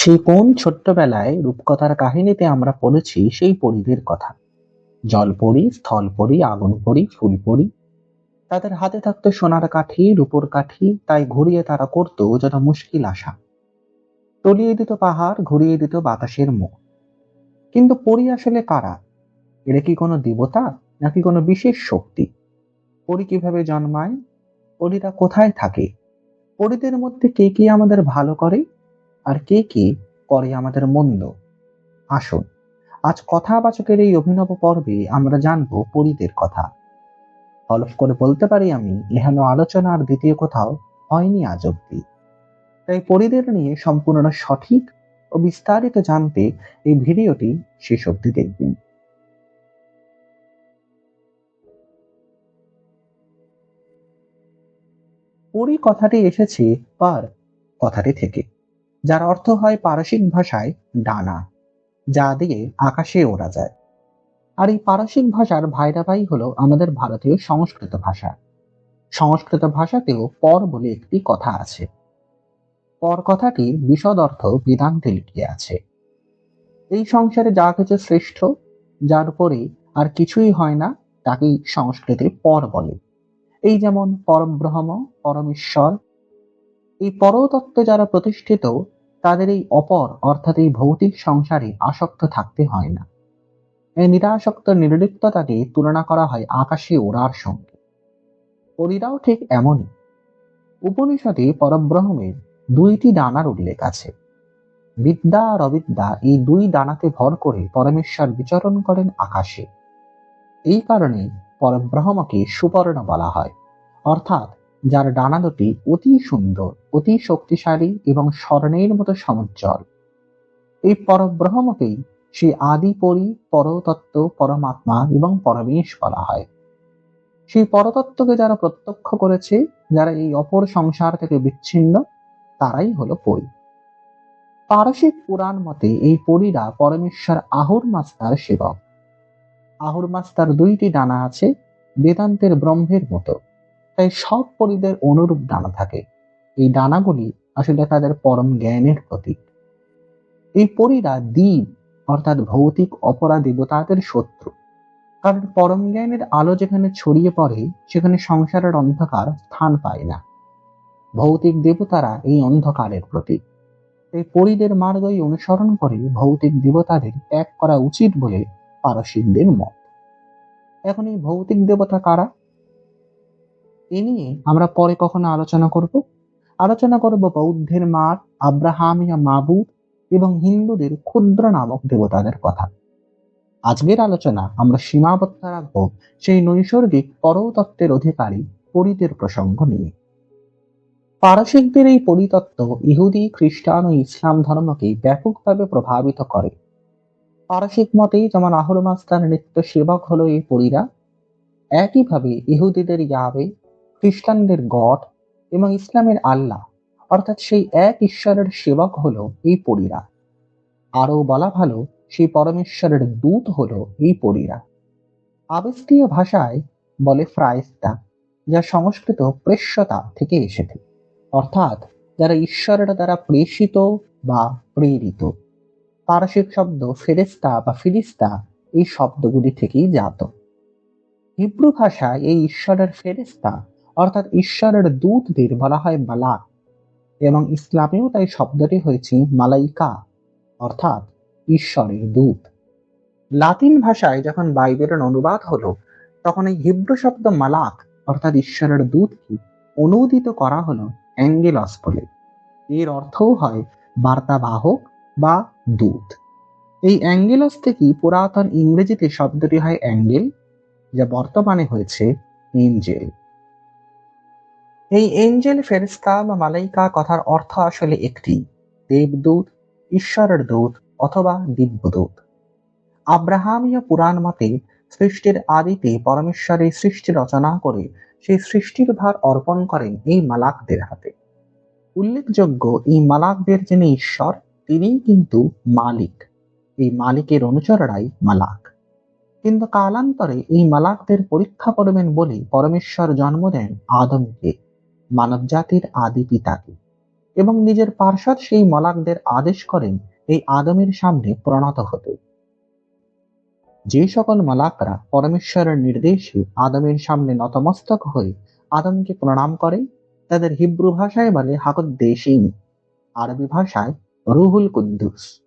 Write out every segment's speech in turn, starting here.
সেই কোন ছোট্টবেলায় রূপকথার কাহিনীতে আমরা পড়েছি সেই পরীদের কথা। জলপরি, স্থলপরি আগুন পরি ফুল পরি তাদের হাতে থাকতো সোনার কাঠি, রূপোর কাঠি, তাই ঘুরিয়ে তারা করতো যেন মুশকিল আসা তলিয়ে দিত পাহাড়, ঘুরিয়ে দিত বাতাসের মুখ কিন্তু পরি আসলে কারা? এরা কি কোনো দেবতা নাকি কোনো বিশেষ শক্তি? পরি কীভাবে জন্মায়? পরীরা কোথায় থাকে? পরীদের মধ্যে কে কে আমাদের ভালো করে? আর কে কে করে আমাদের মন্দ? আসুন, আজ কথাবাচকের এই অভিনব পর্বে আমরা জানব পরীদের কথা। হলফ করে বলতে পারি আমি, এহেন আলোচনার দ্বিতীয় কোথাও হয়নি আজ অব্দি তাই পরীদের নিয়ে সম্পূর্ণ সঠিক ও বিস্তারিত জানতে এই ভিডিওটি শেষ অব্দি দেখবেন। পরি কথাটি এসেছে পার কথাটি থেকে। যার অর্থ হয় পারসিক ভাষায় ডানা, যা দিয়ে আকাশে ওড়া যায়। আর এই পারসিক ভাষার ভাইরা ভাই হলো আমাদের ভারতীয় সংস্কৃত ভাষা। সংস্কৃত ভাষাতেও পর বলে একটি কথা আছে। পর কথাটির বিশদ অর্থ বেদান্তে লিখিয়ে আছে। এই সংসারে যা কিছু শ্রেষ্ঠ, যার উপরে আর কিছুই হয় না, তাকেই সংস্কৃতে পর বলে। এই যেমন পরব্রহ্ম, পরমেশ্বর এই পরতত্ত্বে যারা প্রতিষ্ঠিত, তাদের এই অপর, অর্থাৎ এই ভৌতিক সংসারে আসক্ত থাকতে হয় না। এই নিরাসক্ত নির্লিপ্ততাকে তুলনা করা হয় আকাশে ওড়ার সঙ্গে। পরীরাও ঠিক এমনই। উপনিষদে পরব্রহ্মের দুইটি ডানার উল্লেখ আছে। বিদ্যা আর অবিদ্যা এই দুই ডানাতে ভর করে পরমেশ্বর বিচরণ করেন আকাশে। এই কারণে পরব্রহ্মকে সুপর্ণ বলা হয়, অর্থাৎ যার ডানা দুটি অতি সুন্দর, অতি শক্তিশালী এবং স্বর্ণের মতো সমুজ্জ্বল। এই পরব্রহ্মকেই সেই আদি পরি পরতত্ত্ব, পরমাত্মা এবং পরমেশ বলা হয়। সেই পরতত্ত্বকে যারা প্রত্যক্ষ করেছে, যারা এই অপর সংসার থেকে বিচ্ছিন্ন, তারাই হলো পরি। পারসিক পুরাণ মতে এই পরীরা পরমেশ্বর আহুর মাস্তার সেবক। আহুর মাস্তার দুইটি ডানা আছে, বেদান্তের ব্রহ্মের মতো। তাই সব পরীদের অনুরূপ ডানা থাকে। এই ডানাগুলি আসলে তাদের পরম জ্ঞানের প্রতীক। এই পরীরা দ্বীপ, অর্থাৎ ভৌতিক অপরা দেবতাদের শত্রু। কারণ পরম জ্ঞানের আলো যেখানে ছড়িয়ে পড়ে, সেখানে সংসারের অন্ধকার স্থান পায় না। ভৌতিক দেবতারা এই অন্ধকারের প্রতীক। এই পরীদের মার্গই অনুসরণ করে ভৌতিক দেবতাদের ত্যাগ করা উচিত বলে পারসিকদের মত। এখন এই ভৌতিক দেবতা কারা? এ নিয়ে আমরা পরে কখনো আলোচনা করব। আলোচনা করব বৌদ্ধের মার আব্রাহামিয়া মাবুদ এবং হিন্দুদের ক্ষুদ্র নামক দেবতাদের কথা। আজকের আলোচনা আমরা সীমাবদ্ধ রাখব সেই নৈসর্গিক পরতত্ত্বের অধিকারী পরিতের প্রসঙ্গ নিয়ে। পারসিকদের এই পরিতত্ত্ব ইহুদি, খ্রিস্টান ও ইসলাম ধর্মকে ব্যাপকভাবে প্রভাবিত করে। পারসিক মতে যেমন আহর মাস্তার নিত্য সেবক হলো এই পরীরা, একইভাবে ইহুদিদের ইয়াবে খ্রিস্টানদের গড এবং ইসলামের আল্লাহ, অর্থাৎ সেই এক ঈশ্বরের সেবক হলো এই পরীরা। আরও বলা ভালো, সেই পরমেশ্বরের দূত হলো এই পরীরা। আবেস্তীয় ভাষায় বলে ফ্রায়স্তা, যা সংস্কৃত প্রেষ্যতা থেকে এসেছে, অর্থাৎ যারা ঈশ্বরের দ্বারা প্রেষিত বা প্রেরিত। পারসিক শব্দ ফেরেস্তা বা ফিরিস্তা এই শব্দগুলি থেকেই জাত। হিব্রু ভাষায় এই ঈশ্বরের ফেরেস্তা অর্থাৎ ঈশ্বরের দূতদের বলা হয় মালাক এবং ইসলামেও তাই শব্দটি হয়েছে মালাইকা, অর্থাৎ ঈশ্বরের দূত। লাতিন ভাষায় যখন বাইবেলের অনুবাদ হলো, তখন এই হিব্রু শব্দ মালাক, অর্থাৎ ঈশ্বরের দূতকে অনুদিত করা হলো অ্যাঙ্গেলস বলে। এর অর্থও হয় বার্তাবাহক বা দূত। এই অ্যাঙ্গেলস থেকেই পুরাতন ইংরেজিতে শব্দটি হয় অ্যাঙ্গেল, যা বর্তমানে হয়েছে এঞ্জেল। এই এঞ্জেল ফেরিস্তা বা মালাইকা কথার অর্থ আসলে একটি, দেবদূত, ঈশ্বরের দূত অথবা দিব্যদূত। আব্রাহামীয় পুরাণ মতে সৃষ্টির আদিতে পরমেশ্বরের সৃষ্টি রচনা করে সেই সৃষ্টির ভার অর্পণ করেন এই মালাকদের হাতে। উল্লেখযোগ্য এই মালাকদের যিনি ঈশ্বর, তিনিই কিন্তু মালিক। এই মালিকের অনুচররাই মালাক। কিন্তু কালান্তরে এই মালাকদের পরীক্ষা করবেন বলে পরমেশ্বর জন্ম দেন আদমকে। মানবজাতির আদি পিতাকে এবং নিজের পার্শ্বদ সেই মলাকদের আদেশ করেন এই আদমের সামনে প্রণত হতে। যে সকল মালাকরা পরমেশ্বরের নির্দেশে আদমের সামনে নতমস্তক হয়ে আদমকে প্রণাম করে, তাদের হিব্রু ভাষায় বলে হাকুদ্দেশিন আরবি ভাষায়, রুহুল কুদ্দুস।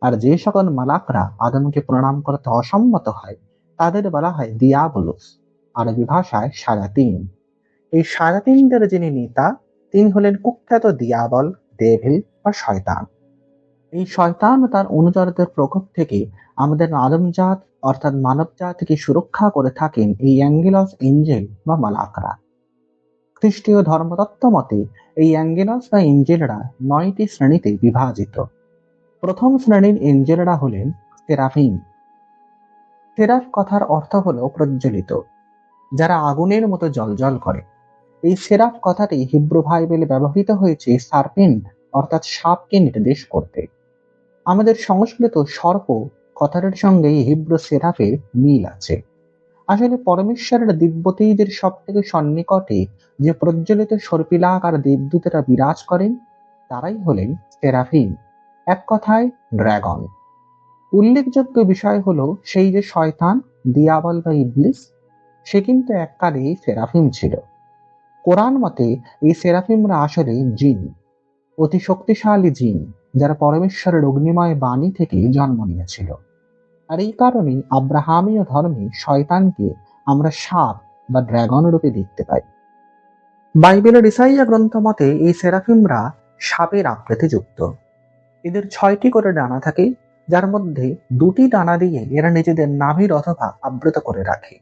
আর যে সকল মালাকরা আদমকে প্রণাম করতে অসম্মত হয়, তাদের বলা হয়, দিয়াবলুস। আরবি ভাষায়, সায়াতিন। এই সায়াতিনদের যিনি নেতা, তিনি হলেন কুখ্যাত দিয়াবল, দেভিল বা শয়তান। এই শয়তান তার অনুচরদের প্রকোপ থেকে আমাদের আদমজাত, অর্থাৎ মানব জাতিকে সুরক্ষা করে থাকেন এই অ্যাঙ্গেলস এঞ্জেল বা মালাকরা। খ্রিস্টীয় ধর্মতত্ত্ব মতে, এই অ্যাঙ্গেলস বা এঞ্জেলরা নয়টি শ্রেণীতে বিভাজিত। প্রথম শ্রেণির এঞ্জেলরা হলেন সেরাফিম। তেরাফ কথার অর্থ হলো প্রজ্বলিত, যারা আগুনের মতো জলজল করে। এই সেরাফ কথাটি হিব্রু বাইবেলে ব্যবহৃত হয়েছে সার্পেন্ট অর্থাৎ সাপকে নির্দেশ করতে। আমাদের সংস্কৃত সর্প কথাটার সঙ্গে হিব্রু সেরাফের মিল আছে। আসলে পরমেশ্বরের দিব্যতেইদের সব থেকে সন্নিকটে যে প্রজ্বলিত সর্পিলাকার দেবদূতেরা বিরাজ করেন, তারাই হলেন সেরাফিম এক কথায় ড্রাগন। উল্লেখযোগ্য বিষয় হলো সেই যে শয়তান, দিয়াবল বা ইবলিস, সে কিন্তু এককালে সেরাফিম ছিল। কোরআন মতে এই সেরাফিমরা আসলে জিন, অতি শক্তিশালী জিন, যারা পরমেশ্বরের অগ্নিময় বাণী থেকে জন্ম নিয়েছিল। আর এই কারণেই আব্রাহামীয় ধর্মে শয়তানকে আমরা সাপ বা ড্রাগন রূপে দেখতে পাই। বাইবেলের ইসাইয়া গ্রন্থ মতে এই সেরাফিমরা সাপের আকৃতি যুক্ত। এদের ছয়টি করে ডানা থাকে, যার মধ্যে দুটি ডানা দিয়ে এরা নিজেদের নাভির অথবা আবৃত করে রাখে।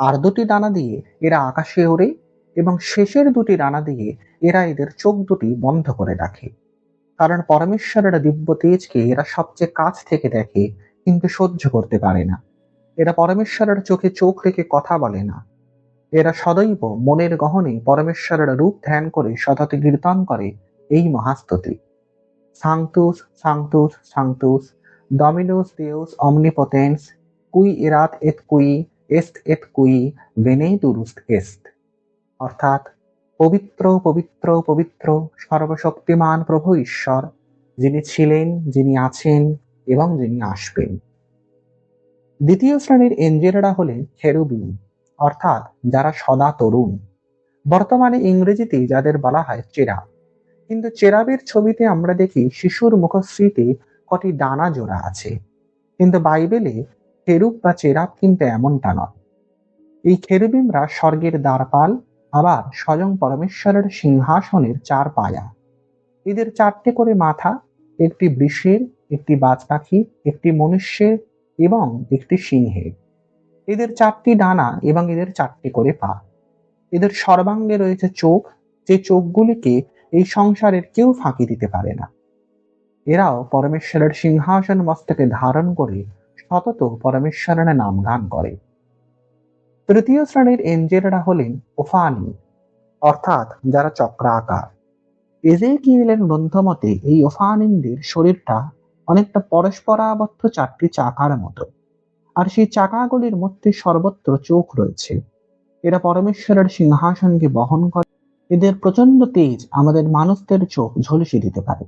আর দুটি ডানা দিয়ে এরা আকাশে ওড়ে এবং শেষের দুটি ডানা দিয়ে এরা এদের চোখ দুটি বন্ধ করে রাখে। কারণ পরমেশ্বরের দিব্য তেজকে এরা সবচেয়ে কাছ থেকে দেখে কিন্তু সহ্য করতে পারে না। এরা পরমেশ্বরের চোখে চোখ রেখে কথা বলে না। এরা সদৈব মনের গহনে পরমেশ্বরের রূপ ধ্যান করে সততে কীর্তন করে এই মহাস্তুতি। সাংতুস সাংতুস সাংতুস ডমিনোস দেউস অমনিপোটেন্স কুই এরাত এত কুই এস্ট এত কুই বেনেতুরুস্ট এস্ট অর্থাৎ পবিত্র পবিত্র পবিত্র, সর্বশক্তিমান প্রভু ঈশ্বর, যিনি ছিলেন, যিনি আছেন এবং যিনি আসবেন। দ্বিতীয় শ্রেণির এঞ্জেলরা হলেন খেরুবিন, অর্থাৎ যারা সদা তরুণ। বর্তমানে ইংরেজিতে যাদের বলা হয় চেরা। কিন্তু চেরাবের ছবিতে আমরা দেখি শিশুর মুখশ্রীতে কটি ডানা জোড়া আছে। কিন্তু বাইবেলে খেরুব বা চেরাব কিন্তু এমনটা নয়। এই খেরুবিমরা স্বর্গের দ্বারপাল আবার স্বয়ং পরমেশ্বরের সিংহাসনের চার পায়া। এদের চারটে করে মাথা, একটি বৃষের, একটি বাজ পাখি একটি মনুষ্যের এবং একটি সিংহের। এদের চারটি ডানা এবং এদের চারটি করে পা। এদের সর্বাঙ্গে রয়েছে চোখ, যে চোখগুলিকে এই সংসারের কেউ ফাঁকি দিতে পারে না। এরাও পরমেশ্বরের সিংহাসন মস্তকে ধারণ করে সতত পরমেশ্বরের নাম গান করে। তৃতীয় শ্রেণির এঞ্জেলরা হলেন ওফানি, অর্থাৎ যারা চক্রাকার। এজেকিয়েলের গ্রন্থমতে এই ওফানিনদের শরীরটা অনেকটা পরস্পরাবদ্ধ চারটি চাকার মতো, আর সেই চাকাগুলির মধ্যে সর্বত্র চোখ রয়েছে। এরা পরমেশ্বরের সিংহাসনকে বহন করে। এদের প্রচণ্ড তেজ আমাদের মানুষদের চোখ ঝলসে দিতে পারে।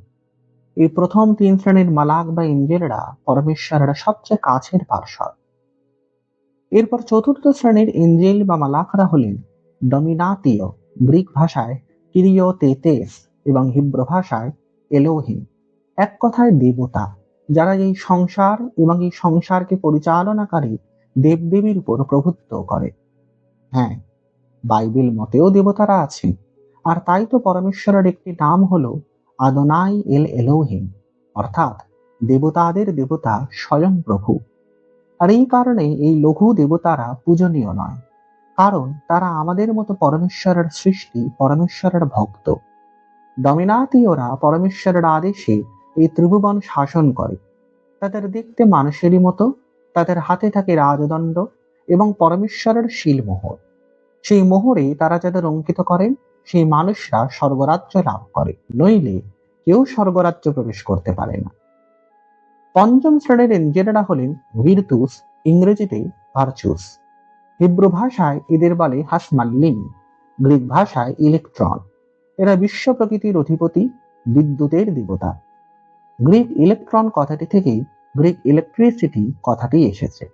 এই প্রথম তিন শ্রেণির মালাক বা ইঞ্জেলরা পরমেশ্বরের সবচেয়ে কাছের পার্শ্বদ এরপর চতুর্থ শ্রেণির এঞ্জেল বা মালাকরা হলেন ডমিনাতীয়, গ্রিক ভাষায় কিরিও তেতেস এবং হিব্র ভাষায় এলোহিম। এক কথায় দেবতা, যারা এই সংসার এবং এই সংসারকে পরিচালনাকারী দেবদেবীর উপর প্রভুত্ব করে। হ্যাঁ বাইবেল মতেও দেবতারা আছেন। আর তাই তো পরমেশ্বরের একটি নাম হলো আদনাই এল এলোহিম। অর্থাৎ দেবতাদের দেবতা স্বয়ং প্রভু। আর এই কারণে এই লঘু দেবতারা পূজনীয় নয়, কারণ তারা আমাদের মতো পরমেশ্বরের সৃষ্টি, পরমেশ্বরের ভক্ত। ডমিনাতীয়রা পরমেশ্বরের আদেশে এই ত্রিভুবন শাসন করে। তাদের দেখতে মানুষেরই মতো, তাদের হাতে থাকে রাজদণ্ড এবং পরমেশ্বরের শিলমোহর সেই মোহরে তারা যাদের অঙ্কিত করেন, সেই মানুষরা স্বর্গরাজ্য লাভ করে। নইলে কেউ স্বর্গরাজ্য প্রবেশ করতে পারে না। পঞ্চম শ্রেণির এঞ্জেলেরা হলেন ভিরতুস ইংরেজিতে ভার্চুস। হিব্রু ভাষায় এদের বলে হাসমাল্লিম গ্রিক ভাষায় ইলেকট্রন। এরা বিশ্ব প্রকৃতির অধিপতি, বিদ্যুতের দেবতা। গ্রিক ইলেকট্রন কথাটি থেকে গ্রিক ইলেকট্রিসিটি কথাটি এসেছে।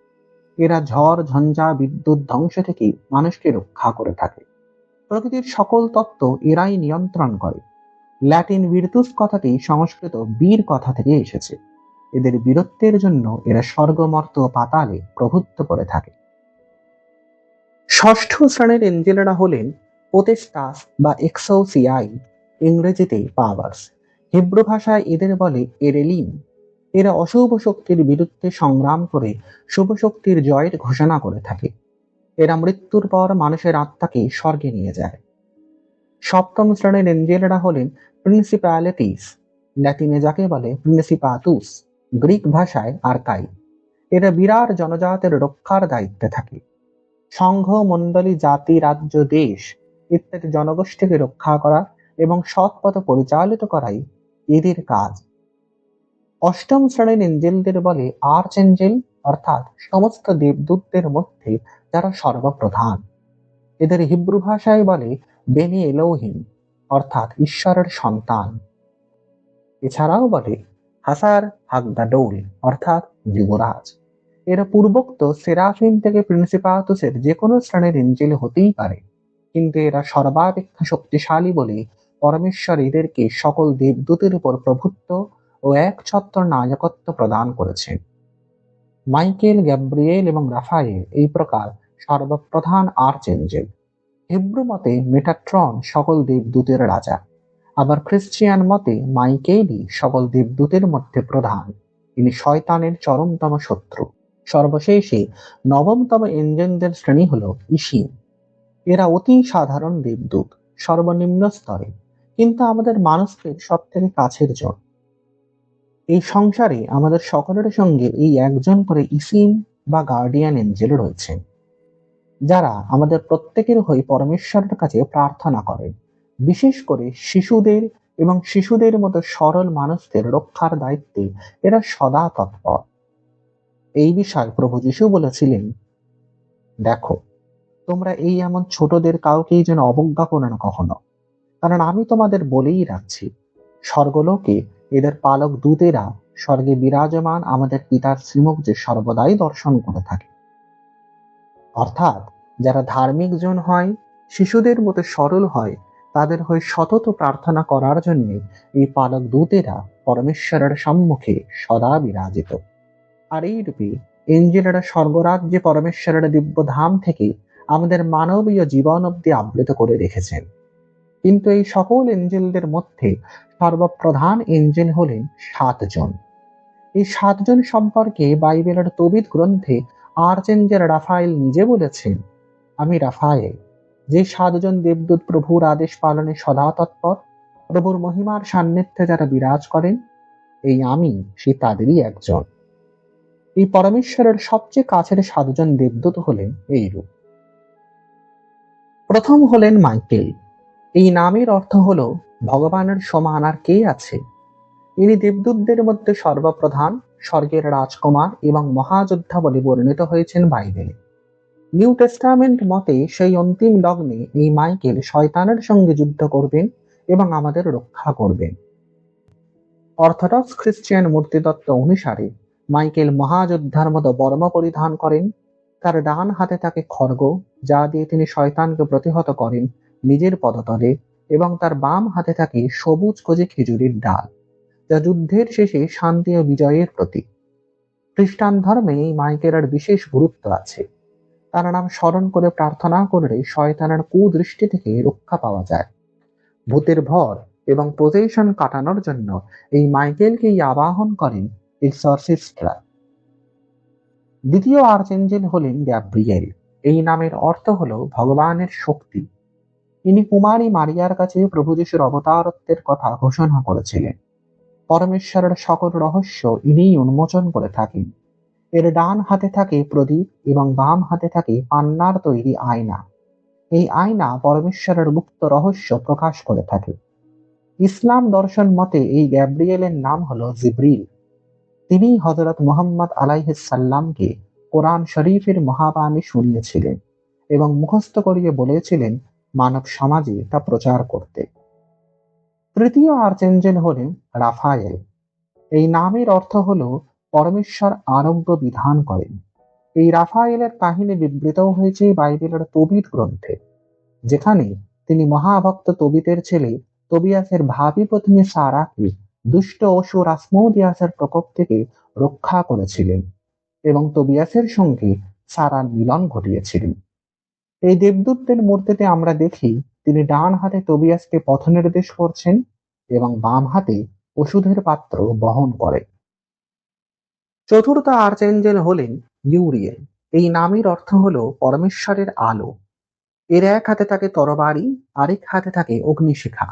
এরা ঝড়, ঝঞ্ঝা, বিদ্যুৎ, ধ্বংস থেকে মানুষকে রক্ষা করে থাকে। প্রকৃতির সকল তত্ত্ব এরাই নিয়ন্ত্রণ করে। ল্যাটিন বিরতুস কথাটি সংস্কৃত বীর কথা থেকে এসেছে। এদের বীরত্বের জন্য এরা স্বর্গমর্ত পাতালে প্রভুত্ব করে থাকে। ষষ্ঠ শ্রেণির এঞ্জেলেরা হলেন পোতেস্টাস বা এক্সোসিয়াই, ইংরেজিতে পাওয়ার্স। হিব্রু ভাষায় এদের বলে এরেলিম এরা অশুভ শক্তির বিরুদ্ধে সংগ্রাম করে শুভ শক্তির জয়ের ঘোষণা করে থাকে। এরা মৃত্যুর পর মানুষের আত্মাকে স্বর্গে নিয়ে যায়। সপ্তম শ্রেণির এঞ্জেলেরা হলেন প্রিন্সিপ্যালিটিস ল্যাটিনে যাকে বলে প্রিন্সিপাতুস। গ্রিক ভাষায় আর্কাই এরা বিরাট জনজাতের রক্ষার দায়িত্বে থাকে। সংঘ, মণ্ডলী, জাতি, রাজ্য, দেশ ইত্যাদি জনগোষ্ঠীকে রক্ষা করা এবং সৎ পথে পরিচালিত করাই এদের কাজ। অষ্টম শ্রেণির এঞ্জেলদের বলে আর্চ এঞ্জেল অর্থাৎ সমস্ত দেবদূতদের মধ্যে যারা সর্বপ্রধান। এদের হিব্রু ভাষায় বলে বেনি এলোহিম অর্থাৎ ঈশ্বরের সন্তান। এছাড়াও বলে হাসার হাগদাডৌল অর্থাৎ যুবরাজ। এরা পূর্বোক্ত সেরাফিম থেকে প্রিন্সিপাতুসের যে কোনো শ্রেণির এঞ্জেল হতেই পারে। কিন্তু এরা সর্বাপেক্ষা শক্তিশালী বলে পরমেশ্বর এদেরকে সকল দেবদূতের উপর প্রভুত্ব ও এক ছত্র নায়কত্ব প্রদান করেছেন মাইকেল, গ্যাব্রিয়েল এবং রাফায়েল এই প্রকার সর্বপ্রধান আর্চ এঞ্জেল হিব্রু মতে মেটাট্রন সকল দেবদূতের রাজা। আবার খ্রিস্টিয়ান মতে মাইকেলই সকল দেবদূতের মধ্যে প্রধান। তিনি শয়তানের চরমতম শত্রু। সর্বশেষে নবমতম এঞ্জেলদের শ্রেণি হল ইসিম এরা অতি সাধারণ দেবদূত, সর্বনিম্ন স্তরে, কিন্তু আমাদের মানুষদের সব থেকে কাছের জন। এই সংসারে আমাদের সকলের সঙ্গে এই একজন করে ইসিম বা গার্ডিয়ান এঞ্জেল রয়েছেন, যারা আমাদের প্রত্যেকের হয়ে পরমেশ্বরের কাছে প্রার্থনা করেন। বিশেষ করে শিশুদের এবং শিশুদের মতো সরল মানুষদের রক্ষার দায়িত্বে এরা সদা তৎপর। এই বিষয়ে প্রভু যিশু বলেছিলেন, দেখো, তোমরা এই এমন ছোটদের কাউকেই যেন অবজ্ঞা করো না কখনো। কারণ আমি তোমাদের বলেই রাখছি, স্বর্গলোকে এদের পালক দূতেরা স্বর্গে বিরাজমান আমাদের পিতার শ্রীমুখ যে সর্বদাই দর্শন করে থাকে। অর্থাৎ যারা ধার্মিক জন হয়, শিশুদের মতো সরল হয় তাদের হয়ে সতত প্রার্থনা করার জন্য এই পালক দূতেরা পরমেশ্বরের সম্মুখে সদা বিরাজিত। আর এই রূপে এঞ্জেলেরা স্বর্গরাজ্যে পরমেশ্বরের দিব্য ধাম থেকে আমাদের মানবীয় জীবন অব্দি আবৃত করে রেখেছেন। কিন্তু এই সকল এঞ্জেলদের মধ্যে সর্বপ্রধান এঞ্জেল হলেন সাতজন। এই সাতজন সম্পর্কে বাইবেলের তবিদ গ্রন্থে আর্চেঞ্জেল রাফায়েল নিজে বলেছেন, আমি রাফায়েল যে সাতজন দেবদূত প্রভুর আদেশ পালনে সদা তৎপর, প্রভুর মহিমার সান্নিধ্যে যারা বিরাজ করেন, এই আমি সে তাদেরই একজন। এই পরমেশ্বরের সবচেয়ে কাছের সাতজন দেবদূত হলেন এইরূপ। প্রথম হলেন মাইকেল। এই নামের অর্থ হলো, ভগবানের সমান আর কে আছে? ইনি দেবদূতদের মধ্যে সর্বপ্রধান, স্বর্গের রাজকুমার এবং মহাযোদ্ধা বলে বর্ণিত হয়েছেন বাইবেলে। নিউ টেস্টামেন্ট মতে সেই অন্তিম লগ্নে এই মাইকেল শয়তানের সঙ্গে যুদ্ধ করবেন এবং আমাদের রক্ষা করবেন। অর্থোডক্স খ্রিস্টিয়ান মূর্তিতত্ত্ব অনুসারে মাইকেল মহাযোদ্ধার মতো বর্ম পরিধান করেন। তার ডান হাতে থাকে খড়গ, যা দিয়ে তিনি শয়তানকে প্রতিহত করেন নিজের পদতলে এবং তার বাম হাতে থাকে সবুজ কজে খেজুরির ডাল, যা যুদ্ধের শেষে শান্তি ও বিজয়ের প্রতীক। খ্রিস্টান ধর্মে এই মাইকেলের বিশেষ গুরুত্ব আছে। তার নাম স্মরণ করে প্রার্থনা করলে শয়তানের কুদৃষ্টি থেকে রক্ষা পাওয়া যায়। ভূতের ভর এবং প্রোটেশন কাটানোর জন্য এই মাইকেলকেই আবাহন করেন এক্সরসিস্টরা দ্বিতীয় আর্চেঞ্জেল হলেন গ্যাব্রিয়েল এই নামের অর্থ হল ভগবানের শক্তি। ইনি কুমারী মারিয়ার কাছে প্রভু যিশুর অবতারত্বের কথা ঘোষণা করেছিলেন। পরমেশ্বরের সকল রহস্য ইনিই উন্মোচন করে থাকেন। এর ডান হাতে থাকে প্রদীপ এবং বাম হাতে থাকে পান্নার তৈরি আয়না। এই আয়না পরমেশ্বরের গুপ্ত রহস্য প্রকাশ করে থাকে। ইসলাম দর্শন মতে এই গ্যাব্রিয়েলের নাম হলো জিব্রিল। তিনি হজরত মোহাম্মদ আলাইহিসাল্লামকে কোরআন শরীফের মহাবাণী শুনিয়েছিলেন এবং মুখস্থ করিয়ে বলেছিলেন, মানব সমাজে তা প্রচার করতে। তৃতীয় আর্চেঞ্জেল হলেন রাফায়েল। এই নামের অর্থ হল পরমেশ্বর আরোগ্য বিধান করেন। এই রাফায়েলের কাহিনী বিবৃত হয়েছে বাইবেলের তবিত গ্রন্থে, যেখানে তিনি মহাভক্ত তবিতের ছেলে তবিয়াসের ভাবি পত্নী সারাকে দুষ্ট অসুর আসমোদিয়াসের প্রকোপ থেকে রক্ষা করেছিলেন এবং তবিয়াসের সঙ্গে সারার মিলন ঘটিয়েছিলেন। এই দেবদূতদের মূর্তিতে আমরা দেখি তিনি ডান হাতে তবিয়াসকে পথ নির্দেশ করছেন এবং বাম হাতে ওষুধের পাত্র বহন করেন। চতুর্থ আর্চেঞ্জেল হলেন ইউরিয়েল। এই নামের অর্থ হল পরমেশ্বরের আলো। এর এক হাতে থাকে তরবারি, আরেক হাতে থাকে অগ্নিশিখা।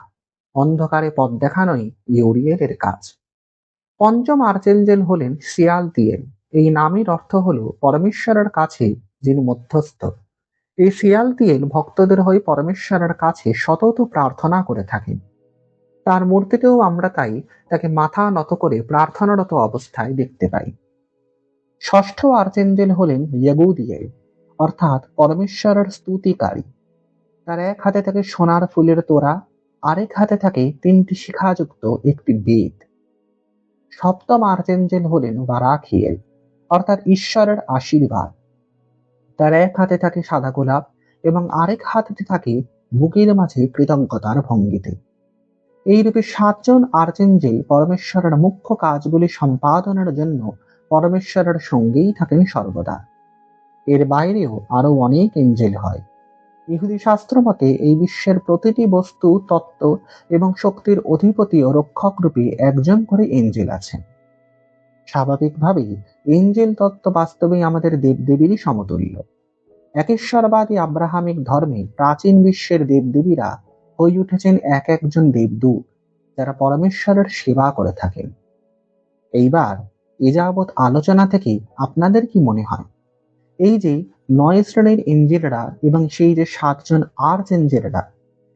অন্ধকারে পথ দেখানোই ইউরিয়েলের কাজ। পঞ্চম আর্চেঞ্জেল হলেন শিয়াল দিয়েল এই নামের অর্থ হলো পরমেশ্বরের কাছে, যিনি মধ্যস্থ। এই শিয়াল দিয়েল ভক্তদের হয়ে পরমেশ্বরের কাছে সতত প্রার্থনা করে থাকেন। তার মূর্তিতেও আমরা তাই তাকে মাথা নত করে প্রার্থনারত অবস্থায় দেখতে পাই। ষষ্ঠ আর্চেঞ্জেল হলেন ইয়েগুদিয়েল অর্থাৎ পরমেশ্বরের স্তুতিকারী। তার এক হাতে থাকে সোনার ফুলের তোড়া, আরেক হাতে থাকে তিনটি শিখাযুক্ত একটি বেদ। সপ্তম আর্চেঞ্জেল হলেন বারাখিয়েল, অর্থাৎ ঈশ্বরের আশীর্বাদ। তার এক হাতে থাকে সাদা গোলাপ এবং আরেক হাতে থাকে বুকের মাঝে কৃতজ্ঞতার ভঙ্গিতে। এইরূপে সাতজন আর্চেঞ্জেল পরমেশ্বরের মুখ্য কাজগুলি সম্পাদনের জন্য পরমেশ্বরের সঙ্গেই থাকেন সর্বদা। এর বাইরেও আরও অনেক এঞ্জেল হয়। ইহুদি শাস্ত্র মতে এই বিশ্বের প্রতিটি বস্তু তত্ত্ব এবং শক্তির অধিপতি ও রক্ষক রূপে একজন করে এঞ্জেল আছেন। স্বাভাবিকভাবেই এঞ্জেল তত্ত্ব বাস্তবেই আমাদের দেবদেবীরই সমতুল্য। একেশ্বরবাদী আব্রাহামিক ধর্মে প্রাচীন বিশ্বের দেবদেবীরা হয়ে উঠেছেন এক একজন দেবদূত, যারা পরমেশ্বরের সেবা করে থাকেন। এইবার এ যাবৎ আলোচনা থেকে আপনাদের কি মনে হয়? এই যে নয় শ্রেণির এঞ্জেলরা এবং সেই যে সাতজন আর্চ এঞ্জেলরা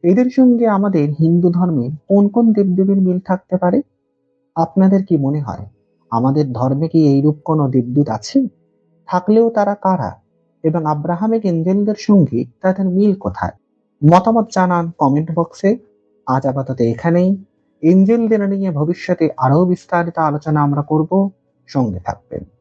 এদের সঙ্গে আমাদের হিন্দু ধর্মে কোন কোন দেবদেবীর মিল থাকতে পারে? আপনাদের কি মনে হয়? আমাদের ধর্মে কি এইরূপ কোনো দেবদূত আছে? থাকলেও তারা কারা? এবং আব্রাহামিক এঞ্জেলদের সঙ্গে তাদের মিল কোথায়? মতামত জানান কমেন্ট বক্সে। আজ আপাতত এখানেই। এঞ্জেলদের নিয়ে ভবিষ্যতে আরও বিস্তারিত আলোচনা আমরা করব। সঙ্গে থাকবেন।